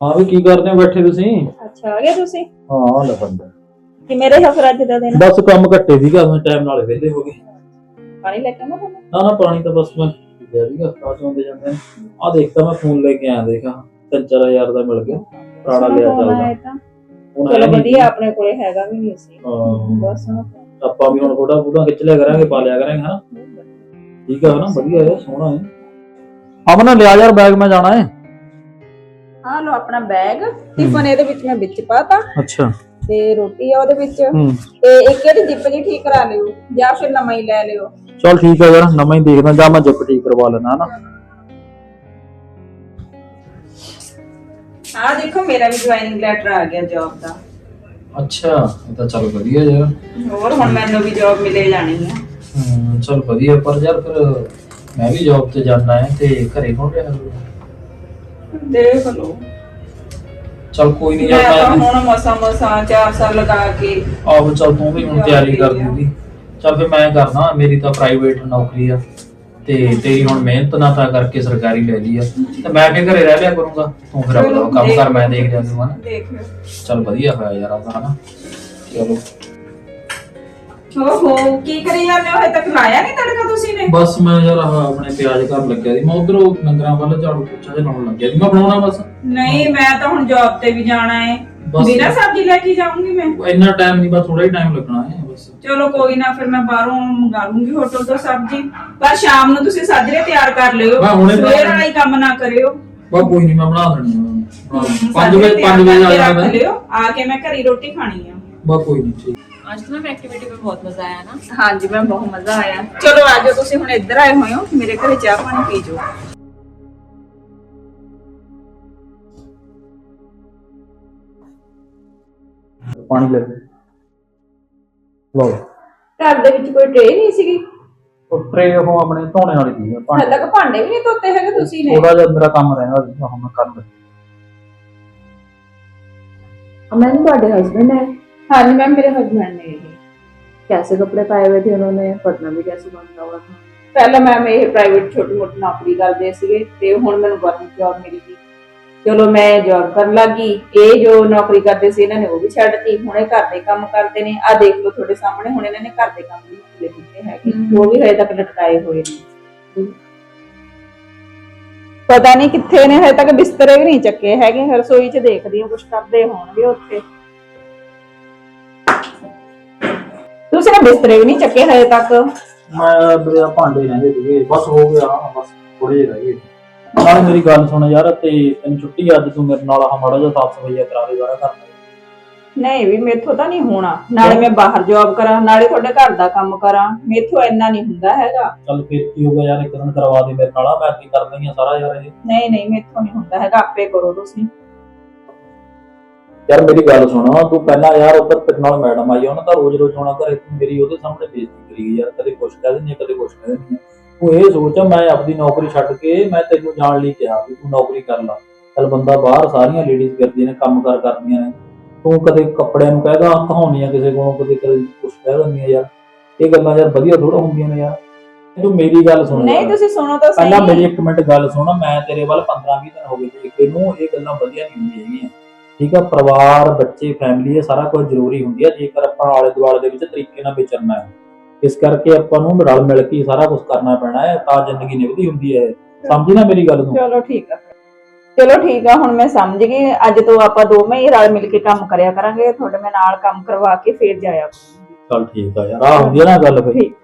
ਹਾਂ ਵੀ ਕੀ ਕਰਦੇ ਹੋ? ਬੈਠੇ ਤੁਸੀਂ? ਅੱਛਾ ਆ ਗਏ ਤੁਸੀਂ? ਹਾਂ ਲੈ ਬੰਦਾ। ਕਿ ਮੇਰੇ ਹਫਰ ਅੱਜ ਦਾ ਦਿਨ ਬਸ ਕੰਮ ਘੱਟੇ ਸੀਗਾ ਹੁਣ ਟਾਈਮ ਨਾਲ ਵਿਹਲੇ ਹੋ ਗਏ। ਪਾਣੀ ਲੈ ਕੇ ਆਵਾਂ ਤੁਹਾਨੂੰ? ਨਾ ਨਾ ਪਾਣੀ ਤਾਂ ਬਸ ਮੈਂ ਦੇ ਦੀਗਾ ਕਾਚ ਹੁੰਦੇ ਜਾਂਦੇ ਨੇ। ਆ ਦੇਖਤਾ ਮੈਂ ਫੋਨ ਲੈ ਕੇ ਆਇਆ ਦੇਖਾ 3000 ਦਾ ਮਿਲ ਗਿਆ। ਪੁਰਾਣਾ ਲਿਆ ਚੱਲਦਾ। ਹੁਣ ਹੈ ਚਲੋ। ਵਧੀਆ ਆਪਣੇ ਕੋਲੇ ਹੈਗਾ ਵੀ ਨਹੀਂ ਸੀ। ਹਾਂ, ਬਸ ਹੁਣ। ਆਪਾਂ ਵੀ ਹੁਣ ਫੋਟੋ ਫੋਟੋ ਖਿੱਚ ਲਿਆ ਕਰਾਂਗੇ ਪਾ ਲਿਆ ਕਰਾਂਗੇ ਹਨਾ ਠੀਕ ਹੈ ਨਾ ਵਧੀਆ ਹੈ ਸੋਹਣਾ ਹੈ। ਅਮਨ ਲਿਆ ਯਾਰ ਬੈਗ ਮੈਂ ਜਾਣਾ ਹੈ। ਆ ਲੋ ਆਪਣਾ ਬੈਗ ਟਿਫਨ ਇਹਦੇ ਵਿੱਚ ਮੈਂ ਵਿੱਚ ਪਾਤਾ। ਅੱਛਾ। ਤੇ ਰੋਟੀ ਆ ਉਹਦੇ ਵਿੱਚ। ਤੇ ਇੱਕ ਇਹਦੀ ਜਿੱਪ ਜੀ ਠੀਕ ਕਰਾ ਲਿਓ ਜਾਂ ਫਿਰ ਨਵਾਂ ਹੀ ਲੈ ਲਿਓ। ਚਲ ਠੀਕ ਹੈ ਯਾਰ ਨਵਾਂ ਹੀ ਦੇਖਦਾ ਜਾਂ ਮੈਂ ਜਿੱਪ ਠੀਕ ਕਰਵਾ ਲੈਣਾ ਹਨਾ? ਆ ਦੇਖੋ ਮੇਰਾ ਵੀ ਜੁਆਇਨਿੰਗ ਲੈਟਰ ਆ ਗਿਆ ਜੌਬ ਦਾ। ਅੱਛਾ ਇਹ ਤਾਂ ਚਲ ਵਧੀਆ ਯਾਰ। ਹੋਰ ਹੁਣ ਮੈਨੂੰ ਵੀ ਜੌਬ ਮਿਲੇ ਜਾਣੀ ਹੂੰ ਚਲ ਵਧੀਆ ਪਰ ਯਾਰ ਫਿਰ ਮੈਂ ਵੀ ਜੌਬ ਤੇ ਜਾਣਾ ਹੈ ਤੇ ਘਰੇ ਕੌਣ ਰਿਹਾ ਦੇਖ ਲਓ। ਚਲ ਕੋਈ ਨਹੀਂ ਮੈਂ ਤਾਂ ਯਾਰ ਮੈਂ ਹੁਣ ਮਸਾ ਮਸਾ ਚਾਰ ਸਾਲ ਲਗਾ ਕੇ ਆਹੋ ਚਲ ਤੂੰ ਵੀ ਹੁਣ ਤਿਆਰੀ ਕਰ ਦਿੰਦੀ ਚਲ ਫਿਰ ਮੈਂ ਕਰਨਾ ਮੇਰੀ ਤਾਂ ਪ੍ਰਾਈਵੇਟ ਨੌਕਰੀ ਆ। ਤੇ ਤੇਰੀ ਹੁਣ ਮਿਹਨਤ ਨਾ ਤਾਂ ਕਰਕੇ ਸਰਕਾਰੀ ਲੈ ਲਈ ਆ। ਤੇ ਮੈਂ ਕਿ ਘਰੇ ਰਹਿ ਲਿਆ ਕਰੂੰਗਾ। ਤੂੰ ਫਿਰ ਆਪਣਾ ਕੰਮ ਕਰ ਮੈਂ ਦੇਖ ਜਾਵਾਂਗਾ ਨਾ। ਦੇਖ ਚਲ ਵਧੀਆ ਹੋਇਆ ਯਾਰ ਆਪਦਾ ਹਨਾ ਚਲੋ। ਓਹੋ ਕੀ ਕਰੀ ਜਾਂਦੇ ਹੋ? ਹਜੇ ਤੱਕ ਲਾਇਆ ਨਹੀਂ ਤੜਕਾ ਤੁਸੀਂ ਨੇ? ਬਸ ਮੈਂ ਯਾਰ ਆਹ ਆਪਣੇ ਪਿਆਜ਼ ਘਰ ਲੱਗਿਆ ਸੀ। ਮੈਂ ਉਧਰੋਂ ਡੰਗਰਾਂ ਵੱਲ ਝਾੜੂ ਪੁੱਛਾ ਜਿਹਾ ਲਾਉਣ ਲੱਗਿਆ ਸੀ। ਮੈਂ ਬਣਾਉਣਾ ਬਸ। ਨਹੀਂ ਮੈਂ ਤਾਂ ਹੁਣ ਜੌਬ ਤੇ ਵੀ ਜਾਣਾ ਹੈ ਬਸ। ਬਿਨਾਂ ਸਬਜ਼ੀ ਲੈ ਕੇ ਜਾਊਂਗੀ ਮੈਂ। ਇੰਨਾ ਟਾਈਮ ਨਹੀਂ ਬਸ ਥੋੜਾ ਹੀ ਟਾਈਮ ਲੱਗਣਾ ਹੈ ਬਸ। ਚਲੋ ਕੋਈ ਨਾ ਫਿਰ ਮੈਂ ਬਾਹਰੋਂ ਮੰਗਾ ਲੂੰਗੀ ਹੋਟਲ ਤੋਂ ਸਬਜ਼ੀ। ਪਰ ਸ਼ਾਮ ਨੂੰ ਤੁਸੀਂ ਸਾਜਰੇ ਤਿਆਰ ਕਰ ਲਿਓ। ਮੈਂ ਹੁਣੇ ਬਣਾ ਸਵੇਰ ਵਾਲਾ ਹੀ ਕੰਮ ਨਾ ਕਰਿਓ। ਬਸ ਕੋਈ ਨਹੀਂ ਮੈਂ ਬਣਾ ਦੇਣੀ ਆ। 5 ਸਾਜਰੇ ਵਜੇ ਤਿਆਰ 5 ਵਜੇ ਆ ਕਰਕੇ ਜਾਣਾ ਰੱਖ ਮੈਂ। ਲਿਓ। ਆ ਕੇ ਮੈਂ ਘਰੀ ਰੋਟੀ ਖਾਣੀ ਆ। ਬਸ ਕੋਈ ਨਹੀਂ ਠੀਕ। ਅੱਜ ਤਾਂ ਮੈਂ ਐਕਟੀਵਿਟੀ ਵਿੱਚ ਬਹੁਤ ਮਜ਼ਾ ਆਇਆ ਨਾ। ਹਾਂਜੀ ਮੈਮ ਬਹੁਤ ਮਜ਼ਾ ਆਇਆ। ਚਲੋ ਆ ਜਾਓ ਤੁਸੀਂ ਹੁਣ ਇੱਧਰ ਆਏ ਹੋਏ ਹੋ। ਮੇਰੇ ਘਰੇ ਚਾਹ ਪਾਣੀ ਪੀ ਜਾਓ ਪਾਣੀ ਲੈ ਲਓ। ਘਰ ਦੇ ਵਿੱਚ ਕੋਈ ਟ੍ਰੇ ਨਹੀਂ ਸੀਗੀ? ਉਹ ਟ੍ਰੇ ਉਹ ਆਪਣੇ ਧੋਣੇ ਵਾਲੀ ਦੀ ਆ, ਹਲੇ ਭਾਂਡੇ ਤੱਕ ਭਾਂਡੇ ਵੀ ਨਹੀਂ ਧੋਤੇ ਹੈਗੇ ਤੁਸੀਂ ਨੇ? ਥੋੜਾ ਜਿਹਾ ਮੇਰਾ ਕੰਮ ਰਹਿੰਦਾ ਸੀ ਹੁਣ ਮੈਂ ਕਰ ਲਿਆ। ਅਮਨ ਤੁਹਾਡੇ ਹਸਬੰਡ ਹੈ? है ਹਾਂਜੀ ਮੈਮ ਮੇਰੇ ਹਸਬੰਡ ਨੇ ਇਹ कैसे कपड़े पाए हुए थे उन्होंने पढ़ना भी कैसे बंद हुआ था ਪਹਿਲਾਂ ਮੈਮ ਇਹ ਪ੍ਰਾਈਵੇਟ ਛੋਟੀ ਮੋਟੀ ਨੌਕਰੀ ਕਰਦੇ ਸੀਗੇ ਤੇ ਹੁਣ ਮੈਨੂੰ ਗਵਰਨਮੈਂਟ ਜੌਬ ਮਿਲ ਗਈ ਚਲੋ ਮੈਂ ਜੌਬ ਕਰਨ ਲੱਗੀ ਇਹ ਜੋ ਨੌਕਰੀ ਕਰਦੇ ਸੀ ਇਹਨਾਂ ਨੇ ਉਹ ਵੀ ਛੱਡਤੀ ਹੁਣ ਇਹ ਘਰ ਦੇ ਕੰਮ ਕਰਦੇ ਨੇ ਆ ਦੇਖ ਲਓ ਤੁਹਾਡੇ ਸਾਹਮਣੇ ਹੁਣ ਇਹਨਾਂ ਨੇ ਘਰ ਦੇ ਕੰਮ ਵੀ ਖੁੱਲੇ ਕੀਤੇ ਹੈਗੇ ਹਮ। ਉਹ ਵੀ ਹਜੇ ਤੱਕ ਲਟਕਾਏ ਹੋਏ ਨੇ ਪਤਾ ਨਹੀਂ ਕਿੱਥੇ ਨੇ ਹਜੇ ਤੱਕ ਬਿਸਤਰੇ ਵੀ ਨਹੀਂ ਚੱਕੇ ਹੈਗੇ ਰਸੋਈ 'ਚ ਦੇਖਦੀ ਹਾਂ ਕੁਝ ਕਰਦੇ ਹੋਣਗੇ ਉੱਥੇ ਤੁਸੀਂ ਨਾ ਬਿਸਤਰੇ ਵੀ ਨਹੀਂ ਚੱਕੇ ਹਜੇ ਤੱਕ। ਮੈਂ ਆਹ ਭਾਂਡੇ ਰਹਿੰਦੇ ਸੀਗੇ ਬਸ ਹੋ ਗਿਆ ਬਸ ਥੋੜੇ ਜਿਹੇ ਰਹਿ ਗਏ। ਨਾਲ ਮੇਰੀ ਗੱਲ ਸੁਣ ਯਾਰ ਤੇ ਤੈਨੂੰ ਛੁੱਟੀ ਅੱਜ ਤੂੰ ਮੇਰੇ ਨਾਲ ਆਹ ਮਾੜਾ ਜਿਹਾ ਸਾਫ਼ ਸਫਾਈਆ ਕਰਾ ਦੇ ਘਰ ਦਾ। ਨਹੀਂ ਵੀ ਮੇਥੋਂ ਤਾਂ ਨਹੀਂ ਹੋਣਾ। ਨਾਲੇ ਮੈਂ ਬਾਹਰ ਜੌਬ ਕਰਾਂ ਨਾਲੇ ਤੁਹਾਡੇ ਘਰ ਦਾ ਕੰਮ ਕਰਾਂ। ਮੇਥੋਂ ਇੰਨਾ ਨਹੀਂ ਹੁੰਦਾ ਹੈਗਾ। ਚੱਲ ਫਿਰ ਕੀ ਹੋ ਗਿਆ ਯਾਰ ਇੱਕ ਦਿਨ ਕਰਵਾ ਦੇ ਮੇਰੇ ਨਾਲ ਮੈਂ ਕੀ ਕਰਦਾ ਹੀ ਆ ਸਾਰਾ ਯਾਰ ਇਹ। ਨਹੀਂ ਨਹੀਂ ਮੇਥੋਂ ਨਹੀਂ ਹੁੰਦਾ ਹੈਗਾ ਆਪੇ ਕਰੋ ਤੁਸੀਂ। ਯਾਰ ਮੇਰੀ ਗੱਲ ਸੁਣ ਤੂੰ ਪਹਿਲਾਂ ਯਾਰ ਉੱਧਰ ਤੇਰੇ ਨਾਲ ਮੈਡਮ ਆਈ ਉਹਨਾਂ ਦਾ ਰੋਜ਼ ਰੋਜ਼ ਆਉਣਾ ਘਰੇ ਤੂੰ ਮੇਰੀ ਉਹਦੇ ਸਾਹਮਣੇ ਬੇਇੱਜ਼ਤੀ ਕਰੀ ਗਈ ਯਾਰ ਕਦੇ ਕੁਛ ਕਹਿ ਦਿੰਦੀ ਕਦੇ ਕੁਛ ਕਹਿ ਦਿੰਦੀ। ਤੂੰ ਇਹ ਸੋਚ ਮੈਂ ਆਪਣੀ ਨੌਕਰੀ ਛੱਡ ਕੇ ਮੈਂ ਤੈਨੂੰ ਜਾਣ ਲਈ ਕਿਹਾ ਵੀ ਤੂੰ ਨੌਕਰੀ ਕਰ ਲੈ। ਚੱਲ ਬੰਦਾ ਬਾਹਰ ਸਾਰੀਆਂ ਲੇਡੀਜ਼ ਕਰਦੀਆਂ ਨੇ ਕੰਮ ਕਾਰ ਕਰਦੀਆਂ ਨੇ। ਤੂੰ ਕਦੇ ਕੱਪੜਿਆਂ ਨੂੰ ਕਹਿਦਾ ਕਹਾਉਣੀਆਂ ਕਿਸੇ ਕੋਲੋਂ ਕਦੇ ਕਦੇ ਕੁਛ ਕਹਿ ਦਿੰਦੀਆਂ ਯਾਰ। ਇਹ ਗੱਲਾਂ ਯਾਰ ਵਧੀਆ ਥੋੜਾ ਹੁੰਦੀਆਂ ਨੇ ਯਾਰ। ਤੂੰ ਮੇਰੀ ਗੱਲ ਸੁਣ ਨਹੀਂ। ਤੁਸੀਂ ਸੁਣੋ ਤਾਂ ਪਹਿਲਾਂ ਮੇਰੀ ਸਹੀ ਇੱਕ ਮਿੰਟ ਗੱਲ ਸੁਣ ਮੈਂ ਤੇਰੇ ਵੱਲ 15 20 ਦਿਨ ਹੋ ਗਏ ਦੇਖੇ ਨੂੰ ਇਹ ਗੱਲਾਂ ਵਧੀਆ ਨਹੀਂ ਹੁੰਦੀਆਂ ਹੈਗੀਆਂ। ਠੀਕ ਆ ਪਰਿਵਾਰ ਬੱਚੇ ਫੈਮਿਲੀ ਇਹ ਸਾਰਾ ਕੁਝ ਜ਼ਰੂਰੀ ਹੁੰਦੀ ਆ ਜੇਕਰ ਆਪਾਂ ਆਲੇ ਦੁਆਲੇ ਦੇ ਵਿੱਚ ਤਰੀਕੇ ਨਾਲ ਵਿਚਰਨਾ ਹੈ। ਇਸ ਕਰਕੇ ਆਪਾਂ ਨੂੰ ਰਲ ਮਿਲ ਕੇ ਸਾਰਾ ਕੁਝ ਕਰਨਾ ਪੈਣਾ ਹੈ ਤਾਂ ਜ਼ਿੰਦਗੀ ਨਿਭਦੀ ਹੁੰਦੀ ਹੈ ਸਮਝੀ ਨਾ ਮੇਰੀ ਗੱਲ ਨੂੰ? ਚਲੋ ਠੀਕ ਆ। ਚਲੋ ਠੀਕ ਆ ਹੁਣ ਮੈਂ ਸਮਝ ਗਈ। ਅੱਜ ਤੋਂ ਆਪਾਂ ਦੋਵੇਂ ਹੀ ਰਲ ਮਿਲ ਕੇ ਕੰਮ ਕਰਿਆ ਕਰਾਂਗੇ। ਤੁਹਾਡੇ ਮੈਂ ਨਾਲ ਕੰਮ ਕਰਵਾ ਕੇ ਫੇਰ ਜਾਇਆ ਕਰਾਂਗੀ। ਚੱਲ ਠੀਕ ਆ ਯਾਰ ਆ ਹੁੰਦੀ ਆ ਨਾ ਗੱਲ ਫਿਰ। ਠੀਕ।